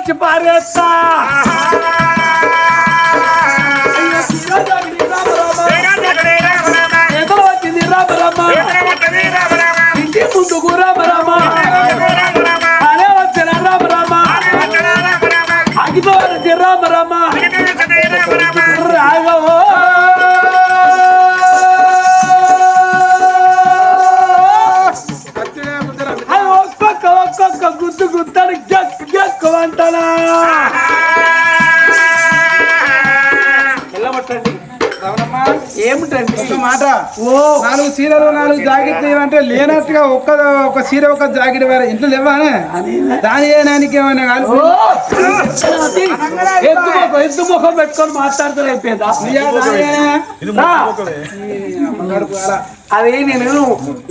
వచ్చి పారేస్తా ఇంటి ముందుకు రామరామ నాలుగు చీరలు నాలుగు జాకెట్లు అంటే లేనట్టుగా ఒక్క ఒక చీర ఒక జాకెట్ వేరే. ఇంట్లో లేవానే దాని ఏనానికి ఏమైనా కాదు! ఎద్దు ముఖం ఎద్దు ముఖం పెట్టుకొని మాట్లాడుతూ అయిపోయిందా అది నేను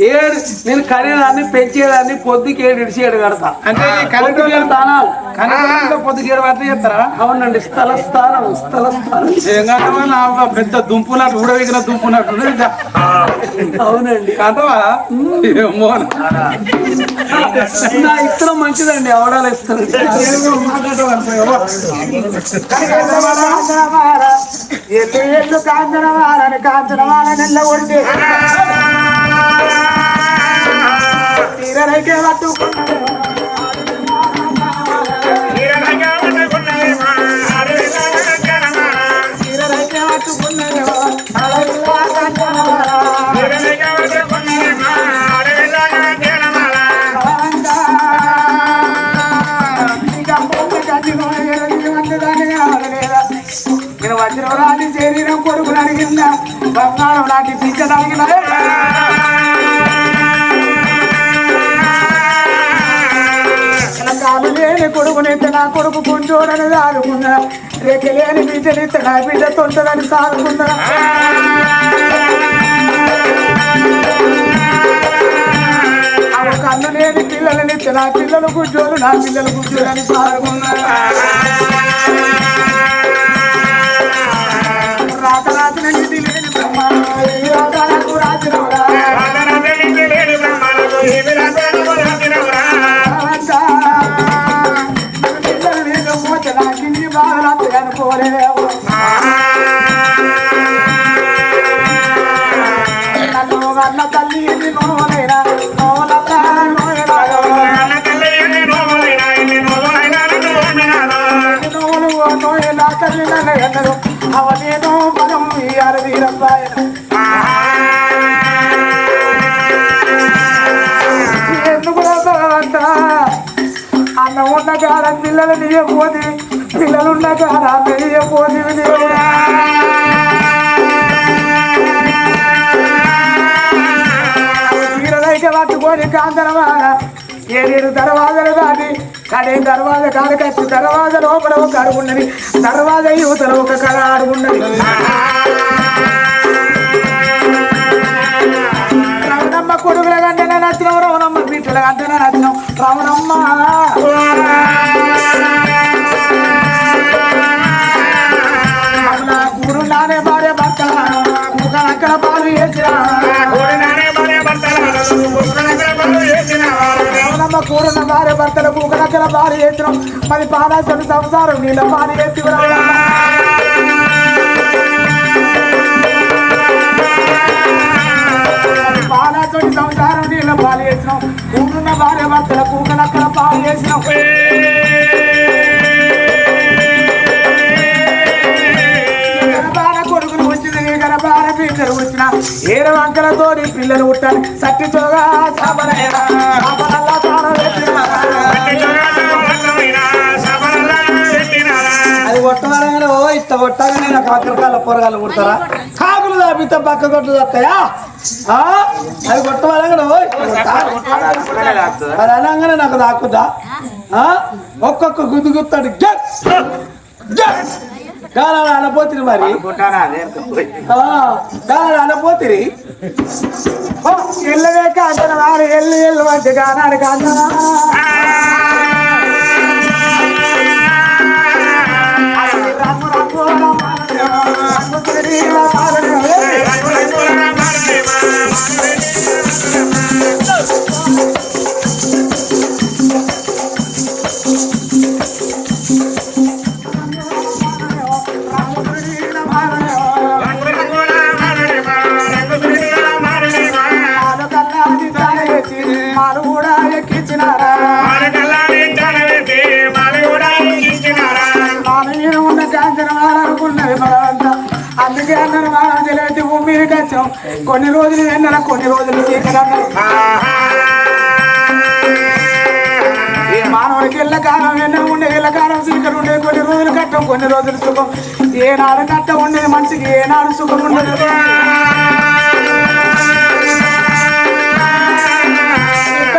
ఏడు నేను కనేదాన్ని పెంచేదాన్ని పొద్దుకి ఏడు ఇడిచి ఏడు కడతా. అంటే కరెంటు పొద్దుకి ఏడు తానాలు. కనుక పొద్దుకేడు పడితే చెప్తారా అవునండి స్థల స్థానం స్థల స్థానం. పెద్ద దుంపునట్టు ఊడవేగిన దుంపునట్టు అవునండి. కాంతవా ఏమో నా ఇత్తనం మంచిదండి అవడాలు ఇస్తాను ఎల్లు ఎల్లు పట్టుకున్నాడు తీరరైతే నేను వజ్రం వజ్రవరాన్ని శరీరం కొడుకుని అడిగిందా? బంగారం లాంటి పిచ్చని అడిగినా కాలు లేని కొడుకునైతే నా కొడుకు కొంచోడని దాడుకున్నా రేఖ లేని బిడ్డనిస్తే నా బిడ్డ తొంటదని సాదుకున్నా ఆ కన్ను లేని పిల్లలనిస్తే నా పిల్లలు గుడ్డోలు నా పిల్లలు గుడ్డోలని సాదుకున్నా అన్న ఉన్న కాడ పిల్లలు నీయపోతే పిల్లలున్న కాడ నీయపోతే దేవుడా చీరలైతే పట్టుకొని కాంతనమాన ఏడేడు దర్వాజలు దాటి కడే దర్వాజ కాడకచ్చి దర్వాజ లోపల ఒక అడుగున్నది దర్వాజ యువతలో ఒక కళ అడుగున్నది రమణమ్మ కొడుకుల గంటనే నచ్చినాం రమణమ్మ బిడ్డల గంటనే నచ్చినాం రమణమ్మ మమ్మల్ని నానే భార్య భర్త ముఖనక్కడ పాలు వేసిరా రమణమ్మ కూరున్న భార్య భర్తల ముఖనక్కడ పాలు వేసినాం. మరి పాదాసరి సంసారం నీళ్ళ పాలు వేసి పాలు వేసినాం కూరున్న భార్య భర్తల కూకనక్కడ పాలు వేసినాం గర్భాన కొడుకులు వచ్చింది నీ గర్భాన పిల్లలు వచ్చిన ఏడు వంకలతోటి పిల్లలు పుట్టాలి. తాను పెట్టినా. అది కొట్టవాలంగానే ఓ ఇట్ట కొట్టగానే నాకు పొరగాలు కొడతారా కాకులు పక్క కొట్లు వస్తాయా? ఆ? అది కొట్టవాలంగానే అది అనగానే నాకు దాక్కుదా ఆ? ఒక్కొక్క గుద్దు గుత్తాడు. గట్ గట్ గాలాలు అనపోతుంది మరి. ఆ, గాలాలు అనపోతుంది ఎల్లవే కాంచన వారు ఎల్లు ఎల్లు అంటే కానాడు కాంచన రాము రాము రాము కొన్ని రోజులు వెన్నెల కొన్ని రోజులు చీకటన్నారు ఈ మానవుడికి ఇళ్ళ కాలం వెన్న ఉండే ఇళ్ళ కాలం చీకటి ఉండే కొన్ని రోజులు కట్టం కొన్ని రోజులు సుఖం. ఏనాడు కట్ట ఉండేది మనిషికి ఏనాడు సుఖం ఉండదు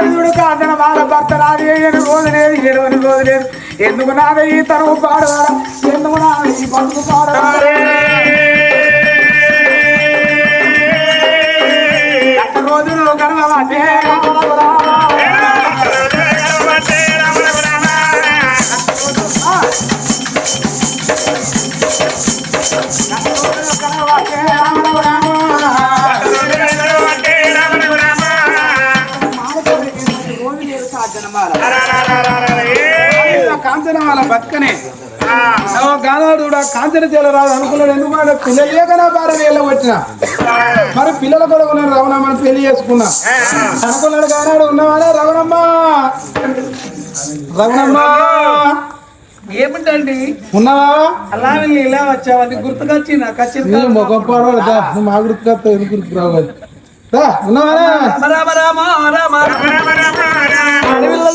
చూడు కాదన వాళ్ళ భర్త నాది ఏడు రోజు లేదు ఏడు రోజు లేదు ఎందుకు నాద ఈ తరువు పాడవారా ఎందుకు నాద ఈ బతుకు పాడవారా రోజులు గడవటే కాంచన వాళ్ళ బతుకనే గానాడు కాంచన రాదు అనుకున్నాడు ఎందుకు అంటే పిల్లలు లేక నా భార్య వచ్చిన? మరి పిల్లల కూడా ఉన్నారు రవణమ్మ పెళ్ళి చేసుకున్నా. అనుకున్నాడు గానాడు ఉన్నవాడే రవణమ్మ రవణమ్మ ఏమిటండి ఉన్నావా? అలా వెళ్ళి ఇలా వచ్చావు? అది గుర్తుకొచ్చి నాకు నువ్వు మా గుర్తు కత్తావు ఎందుకు గుర్తు రావాలి దా ఉన్నావానే రామ రామ రామ అడవిలో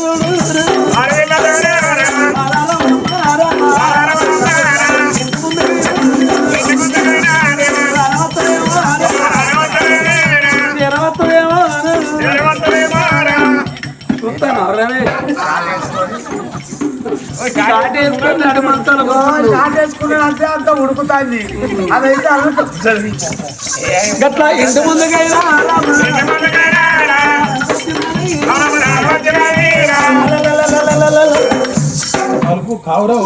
చూస్తాను రమేష్ స్టార్ట్ చేసుకొని నడుమంతాను చేసుకున్నాడు అంతే అంత ఉడుకుతాంది. అదైతే అడుగుతుంది గట్లా ఇంటి ముందుకైనా కలుపు కావురా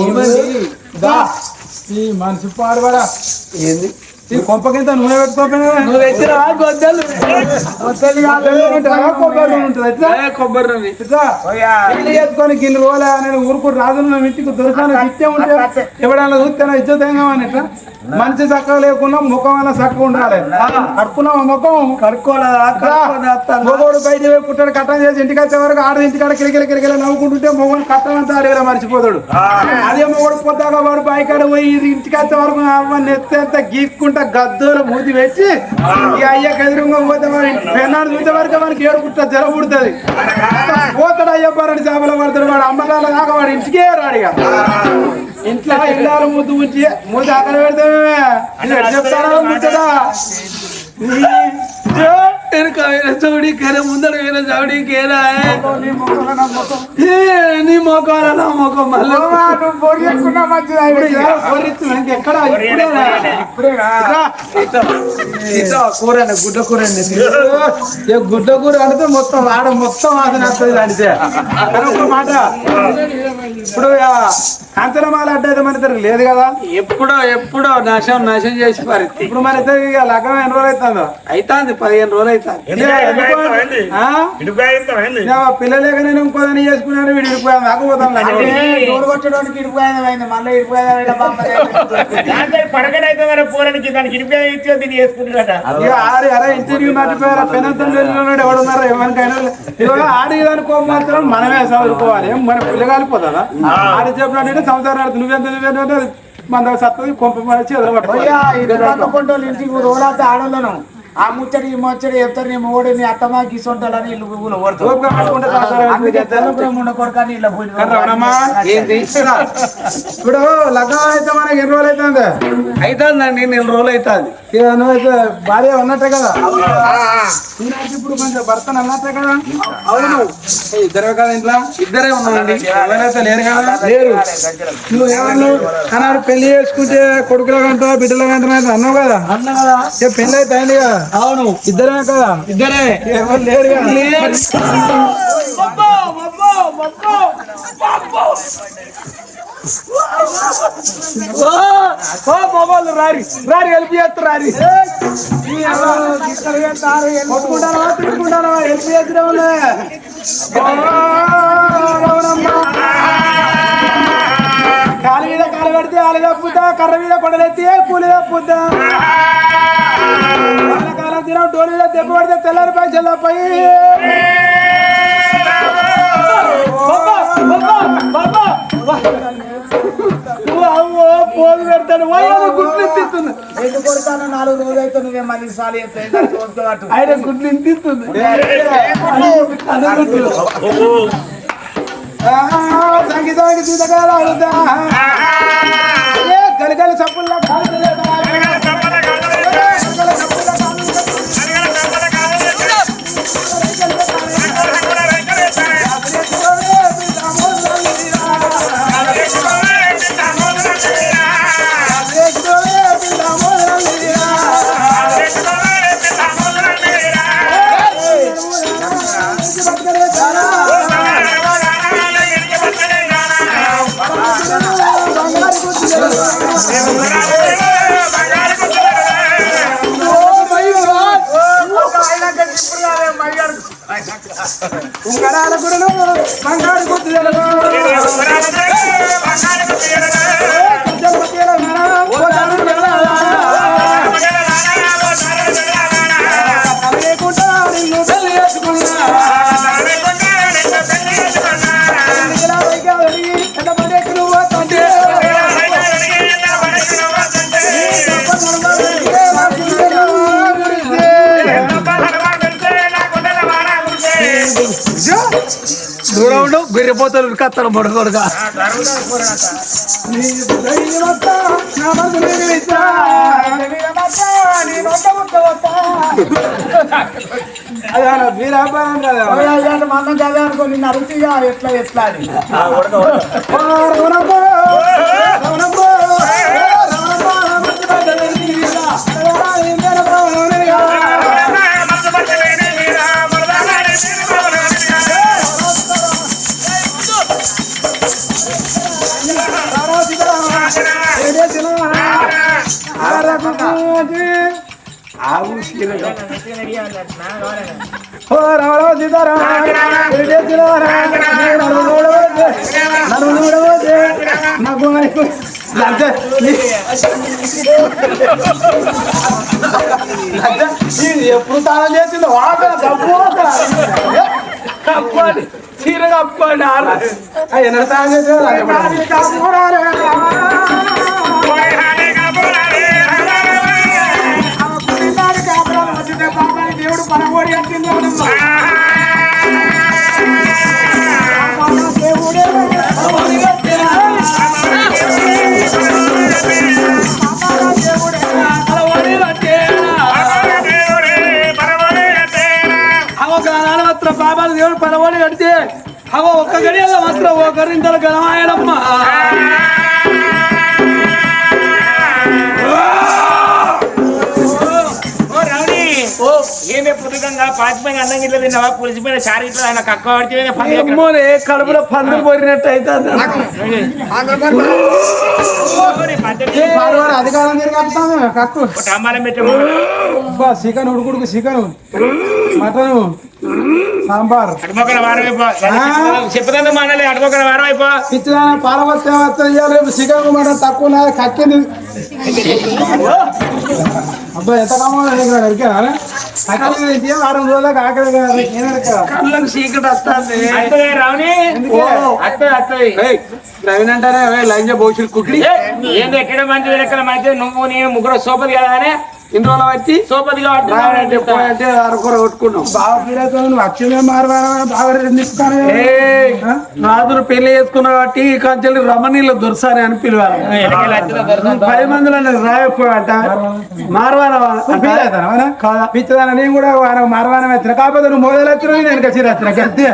దా ఈ మనిషి పాడబడా ఏంది? కొంపకింత నూనె పెట్టుకోకపోయినా కొబ్బరి చేసుకొని గిన్నె రోజులే నేను ఊరుకు నా ఇంటికి దొరకాను ఉంటే ఎవడన్నా చూస్తే ఇచ్చేదేగా అని ఇట్లా మనిషి చక్కగా లేకుండా ముఖం అలా చక్కగా ఉండాలి. కడుక్కున్నావా ముఖం? కడుక్కోలేదా? కడుక్కోదా అత్తాను. మొగోడు బయట పుట్టాడు కట్టం చేసి ఇంటికి వచ్చే వరకు ఆడ ఇంటికాడ కిలికిల కిలికిల నవ్వుకుంటుంటే మొగోడు కట్టం అంతా అడవిలో మర్చిపోతాడు. అదే మొగోడు పొద్దాక వాడు బాయికాడ పోయి ఇది ఇంటికి వచ్చే వరకు అవ్వని ఎత్తే గీక్కుంటా గద్దోలు మూతి పెట్టి ఈ అయ్యకి ఎదురుగా పోతే మరి పెన్నాడు చూసే వరకు మనకి ఏడు పుట్ట జర పుడుతుంది. పోతాడు అయ్య పరడి చేపలు పడతాడు వాడు అమ్మకాల దాకా వాడు ఇంటికే రాడు ఇక. ఇంట్లో ఇల్లాలు ముద్దు ఉంచి ముద్దు అక్కడ పెడతామే చెప్తారా ముచ్చదా వెనుక వేరే చౌడి కేరే ముందర వేరే చౌడి కేరా నీ మొఖాల నా మొఖం మళ్ళీ నువ్వు పొడి చేసుకున్నా మంచిది ఇప్పుడు ఎక్కడ ఇప్పుడేనా? రా. ఇదో కూర గుడ్డ కూర ఏ గుడ్డ కూర అంటే మొత్తం ఆడ మొత్తం వాసన వస్తుంది అంటే కానీ ఒక మాట ఇప్పుడు ఆ కాంచనమాల అడ్డైతే మన ఇద్దరికి లేదు కదా? ఎప్పుడో ఎప్పుడో నాశనం నాశనం చేసి పరిస్థితి. ఇప్పుడు మన ఇద్దరికి ఇక లగ్గం ఎన్ని రోజులు అవుతుందో? అవుతుంది పదిహేను రోజులు అవుతుంది? ఇక పిల్లలేక నేను ఇంకోదాన్ని చేసుకున్నాను వీడు ఇడిపోయాను ఆకపోతాను డోర్ కొట్టడానికి ఇడిపోయింది మళ్ళీ ఇడిపోయింది పడకడైతే మరి పోరానికి దానికి ఇరిపే ఇచ్చి దీన్ని ఇక ఆడి అరే ఇంటర్వ్యూ మర్చిపోయారా పెనంతం వెళ్ళినాడు ఎవడున్నారా ఎవరికైనా? ఇవాళ ఆడి దానికి మాత్రం మనమే చదువుకోవాలి మన పిల్ల కాలిపోతుందా ఆడి చెప్పినట్టు సంసారం ఆడుతుంది నువ్వెంత నువ్వేంటే మన సత్తది కొంప మంచి కొంటోళ్ళు ఇంటికి రోలాత ఆడోళ్ళను. ఆ ముచ్చడి ఈ ముచ్చడి చెప్తారు నీ మూడు నీ అత్తమ్మ గిసొంటాలని ఇల్లు ఇప్పుడు లగ్నం అయితే మనకి ఎన్ని రోజులు అవుతుంది అవుతుందండి నెల రోజులు అవుతుంది నువ్వైతే భార్య ఉన్నట్టే కదా? ఇప్పుడు కొంచెం భర్త అన్నట్టే కదా? అవును ఇద్దరే కదా ఇంట్లో? ఇద్దరే ఉన్నామండి. ఎవరైతే లేరు కదా? లేరు. నువ్వు ఏమన్నావు పెళ్ళి చేసుకుంటే కొడుకుల గంట బిడ్డల గంట అన్నావు కదా? అన్నా కదా. పెళ్ళి అయితే అయింది కదా? అవును. ఇద్దరే కదా? ఇద్దరే. ఎవరు లేరు కదా? ఓ బాబాలు రారి రారి హెల్ప్ చేస్తారు రారి కొట్టుకుంటానా తిట్టుకుంటానా హెల్ప్ చేద్దాం కాలు మీద కాలు పెడితే ఆలు తప్పుతా కర్ర మీద కొడలెత్తి కూలి తప్పుతా కాలం తిన డోలు మీద దెబ్బ పడితే తెల్లారి పై చెల్లపై వయ్యాలు గుడ్లు ఎత్తిస్తుంది ఎందుకు కొడతాను నాలుగు రోజులు అయితే నువ్వే మళ్ళీ సాలి చేస్తావు ఆయన గుడ్లు ఇంతిస్తుంది సంగీతానికి సీతకాల ఆడుతా ఏ గలగల ఉంగరాల గురులు బంగారు గుర్తులను దూరం ఉండు బిర్రిపోతలు కత్తలు బొడగొడగా మనం చదివా అనుకో నిన్ను అడుగుతీగా ఎట్లా ఎట్లా అని ఓ నాకు ఎప్పుడు తాళం చేసిందో వాకల డబ్బు చీర కప్పండి ఆయన ఎన్న తాళం చేసేది దేవుడు బాబాలు దేవుడు పరవాడి కడితే అవ ఒక్క గడియల్లో మాత్రం ఒకరింతలు గలమాయడమ్మ పుట్టుకంగా పాచిపోయిన అన్నం గిట్ల తిన్నావా? పులిసిపోయిన చారు ఇట్లా ఆయన కక్క పడితే పని కడుపులో పందులు పోరినట్టు అయితే అధికారం తిరిగి కక్కు. టమాలం పెట్టము చికెన్ ఉడుకుడుకు చికెన్ మటన్ సాంబార్. అటుపక్కన వారం అయిపో. చెప్పదంతా మానలే అటుపక్కన వారం అయిపో. పిచ్చిదాన పాలవత్తే వస్తే చికెన్ మటన్ తక్కువ కక్కింది. అబ్బా ఎంత కావాలి దొరికారా కక్కింది వారం రోజులకు ఆకలి? కళ్ళకు వస్తుంది. రావుని అంటారే భవిష్యత్ కుక్కి ఏంది ఎక్కడ మంచిది ఎక్కడ మంచిది నువ్వు నేను ముగ్గురు సోపది కదా అని ఇన్ని రోజులు వచ్చి సోపది రాయంటే కాబట్టి పోయంటే అరకొర కొట్టుకున్నాం. బాగా ఫీల్ అవుతావు నువ్వు వచ్చిందే మారవారా బాగా నిస్తాను ఏయ్, నాదురు పెళ్ళి చేసుకున్నా కాబట్టి ఈ కంచెలు రమణీలు దొరసారి అని పిలవాలి. పది మందిలో రాయకపోయాట పిచ్చదాన నేను కూడా మారవానం వచ్చిన కాకపోతే నువ్వు మొదలు వచ్చిన నేను కసి వచ్చిన గద్దే.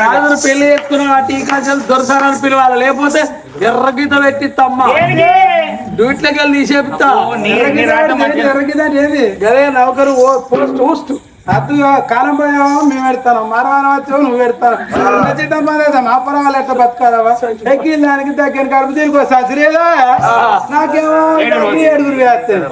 రాజును పెళ్ళి చేసుకున్న కాబట్టి ఈ కంచెలు దొరసారి అని పిలవాలి. లేకపోతే ఎర్ర గీత పెట్టి తమ్మ. డ్యూట్లోకి వెళ్ళి తీసేపుతా ఎర్రగిదండి ఏది? గదే నౌకరు ఓ పోస్ట్ చూస్తూ అద్దు కాలం పోయావా? మేము పెడతాను మారవానం వచ్చావు? నువ్వు పెడతాను చిట్టం పదేదా మా పొరగాలు ఎట్లా బతకాలవా? ఎక్కిన దానికి తగ్గిన కడుపు దీనికి ససిరేదా? నాకేమో ఏడుగురు వేస్తాను